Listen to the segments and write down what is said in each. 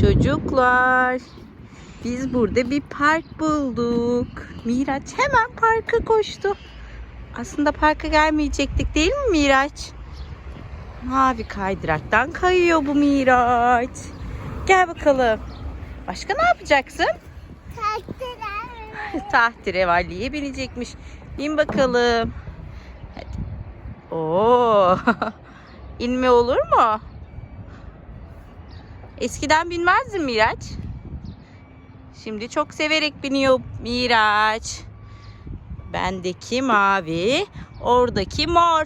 Çocuklar, biz burada bir park bulduk. Miraç hemen parka koştu. Aslında parka gelmeyecektik değil mi Miraç? Mavi kaydıraktan kayıyor bu Miraç. Gel bakalım. Başka ne yapacaksın? Tahterevalliye binecekmiş. Bin bakalım. Hadi. Oo. İnme olur mu? Eskiden binmezdin Miraç. Şimdi çok severek biniyor Miraç. Bendeki mavi, oradaki mor.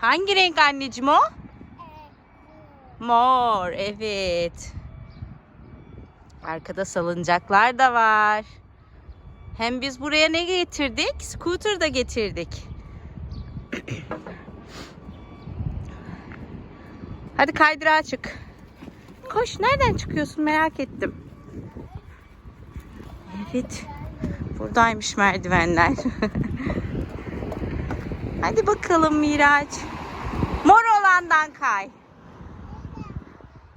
Hangi renk anneciğim o? Mor, evet. Arkada salıncaklar da var. Hem biz buraya ne getirdik? Scooter da getirdik. Hadi kaydırağa çık. Koş nereden çıkıyorsun merak ettim. Evet. Buradaymış merdivenler. Hadi bakalım Miraç. Mor olandan kay.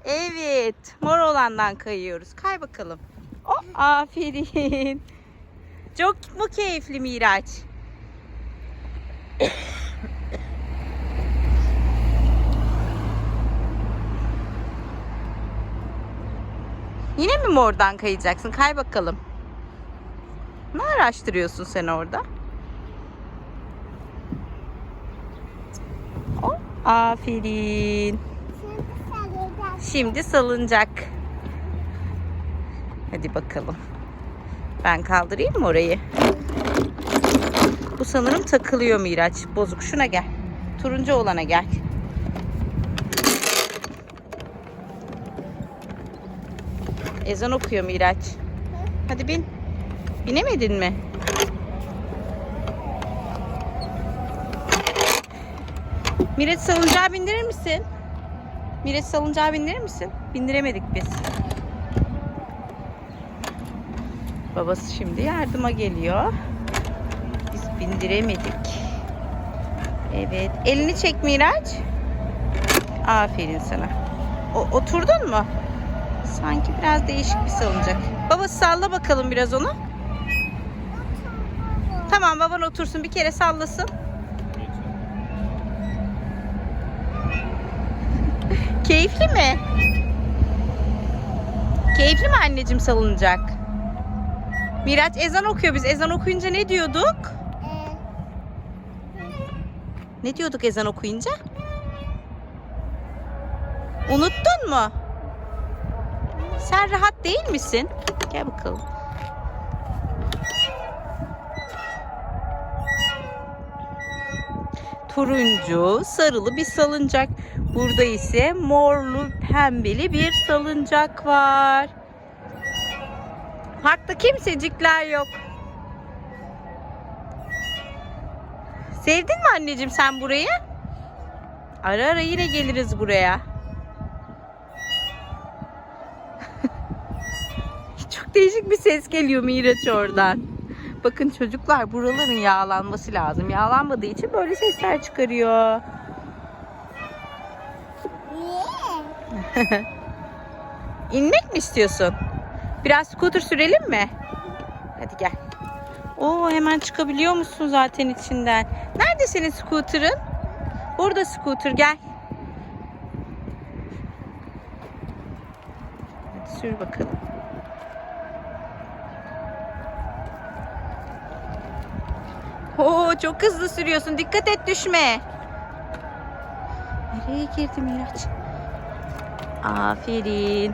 Evet. Mor olandan kayıyoruz. Kay bakalım. Oh, aferin. Çok mu keyifli Miraç? Yine mi mordan kayacaksın? Kay bakalım. Ne araştırıyorsun sen orada? Oh, aferin. Şimdi salıncak. Hadi bakalım. Ben kaldırayım mı orayı? Bu sanırım takılıyor Miraç. Bozuk. Şuna gel. Turuncu olana gel. Ezan okuyor Miraç. Hadi bin. Binemedin mi? Miraç salıncağı bindirir misin? Miraç salıncağı bindirir misin? Bindiremedik biz. Babası şimdi yardıma geliyor. Biz bindiremedik. Evet. Elini çek Miraç. Aferin sana. O, oturdun mu? Sanki biraz değişik bir salıncak. Babası salla bakalım biraz onu. Tamam baban otursun bir kere sallasın. Keyifli mi? Keyifli mi anneciğim salıncak? Miraç ezan okuyor biz. Ezan okuyunca ne diyorduk? Ne diyorduk ezan okuyunca? Unuttun mu? Sen rahat değil misin? Gel bakalım. Turuncu, sarılı bir salıncak. Burada ise morlu, pembeli bir salıncak var. Parkta kimsecikler yok. Sevdin mi anneciğim sen burayı? Ara ara yine geliriz buraya. Çok değişik bir ses geliyor Miraç oradan. Bakın çocuklar buraların yağlanması lazım. Yağlanmadığı için böyle sesler çıkarıyor. İnmek mi istiyorsun? Biraz scooter sürelim mi? Hadi gel. Oo hemen çıkabiliyor musun zaten içinden? Nerede senin scooter'ın? Burada scooter gel. Hadi sür bakalım. Oo çok hızlı sürüyorsun. Dikkat et düşme. Nereye girdi Miraç? Aferin.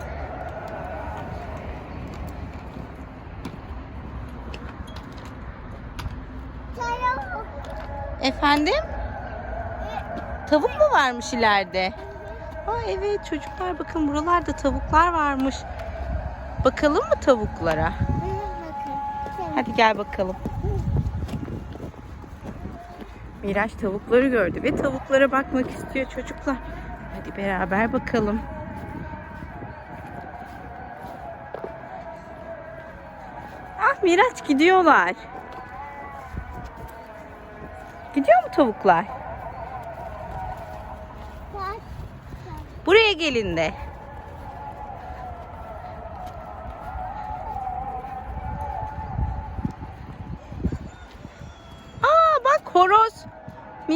Efendim? Tavuk mu varmış ileride? Aa, evet çocuklar bakın buralarda tavuklar varmış. Bakalım mı tavuklara? Hadi gel bakalım. Miraç tavukları gördü ve tavuklara bakmak istiyor çocuklar. Hadi beraber bakalım. Ah Miraç gidiyorlar. Gidiyor mu tavuklar? Buraya gelin de.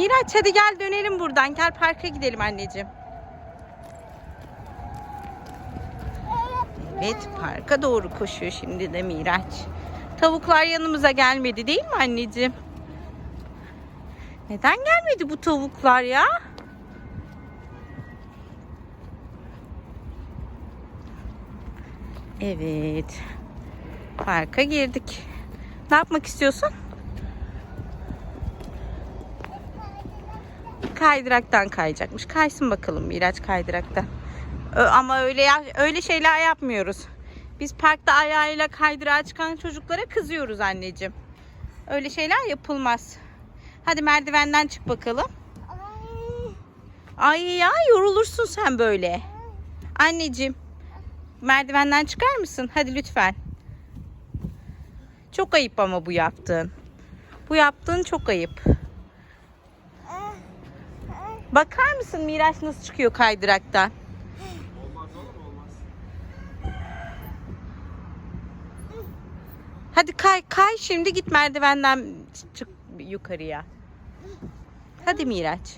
Miraç hadi gel dönelim buradan. Gel parka gidelim anneciğim. Evet parka doğru koşuyor şimdi de Miraç. Tavuklar yanımıza gelmedi değil mi anneciğim? Neden gelmedi bu tavuklar ya? Evet. Parka girdik. Ne yapmak istiyorsun? Kaydıraktan kayacakmış. Kaysın bakalım Miraç kaydıraktan. Ama öyle öyle şeyler yapmıyoruz. Biz parkta ayağıyla kaydırağa çıkan çocuklara kızıyoruz anneciğim. Öyle şeyler yapılmaz. Hadi merdivenden çık bakalım. Ay ya yorulursun sen böyle. Anneciğim merdivenden çıkar mısın? Hadi lütfen. Çok ayıp ama bu yaptığın. Bu yaptığın çok ayıp. Bakar mısın Miraç nasıl çıkıyor kaydıraktan? Olmaz oğlum olmaz. Hadi kay kay şimdi git merdivenden çık yukarıya. Hadi Miraç.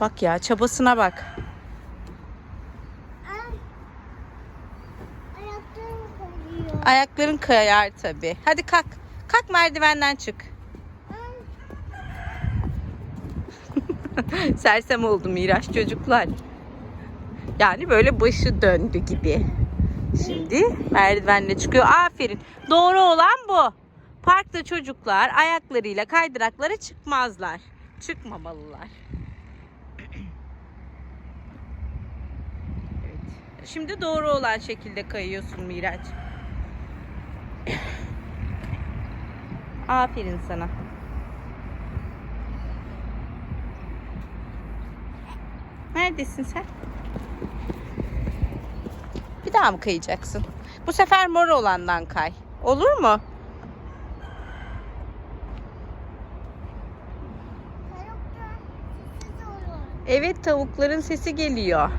Bak ya çabasına bak. Ayakların kayar tabi. Hadi kalk. Kalk merdivenden çık. Sersem oldu Miraç çocuklar. Yani böyle başı döndü gibi. Şimdi merdivenle çıkıyor. Aferin. Doğru olan bu. Parkta çocuklar ayaklarıyla kaydıraklara çıkmazlar. Çıkmamalılar. Evet. Şimdi doğru olan şekilde kayıyorsun Miraç. Aferin sana. Neredesin sen? Bir daha mı kayacaksın? Bu sefer mor olandan kay. Olur mu? Evet tavukların sesi geliyor.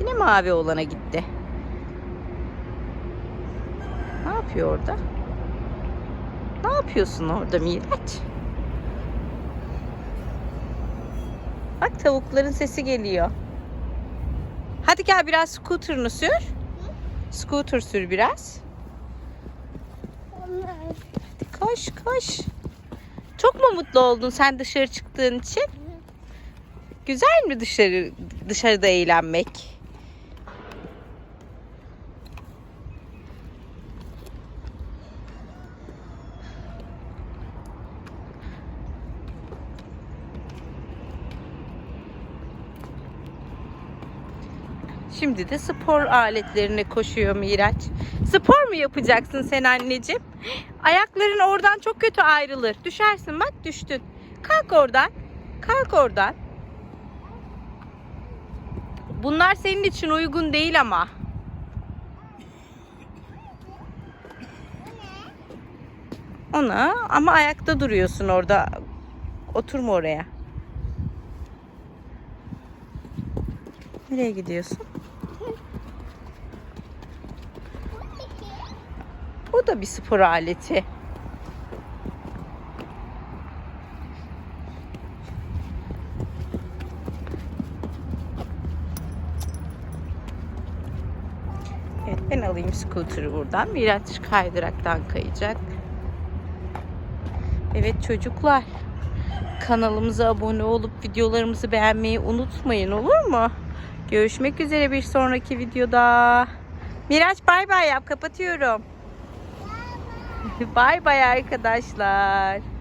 Yine mavi olana gitti. Ne yapıyor orada? Ne yapıyorsun orada Miraç? Bak tavukların sesi geliyor. Hadi gel biraz scooter'ını sür. Scooter sür biraz. Hadi koş koş. Çok mu mutlu oldun sen dışarı çıktığın için? Güzel mi dışarı dışarıda eğlenmek? Şimdi de spor aletlerine koşuyor Miraç. Spor mu yapacaksın sen anneciğim? Ayakların oradan çok kötü ayrılır. Düşersin bak düştün. Kalk oradan. Kalk oradan. Bunlar senin için uygun değil ama. Ona ama ayakta duruyorsun orada. Oturma oraya. Nereye gidiyorsun? Bu da bir spor aleti. Evet ben alayım scooter'ı buradan. Miraç kaydıraktan kayacak. Evet çocuklar. Kanalımıza abone olup videolarımızı beğenmeyi unutmayın olur mu? Görüşmek üzere bir sonraki videoda. Miraç bay bay yap kapatıyorum. bay bay arkadaşlar.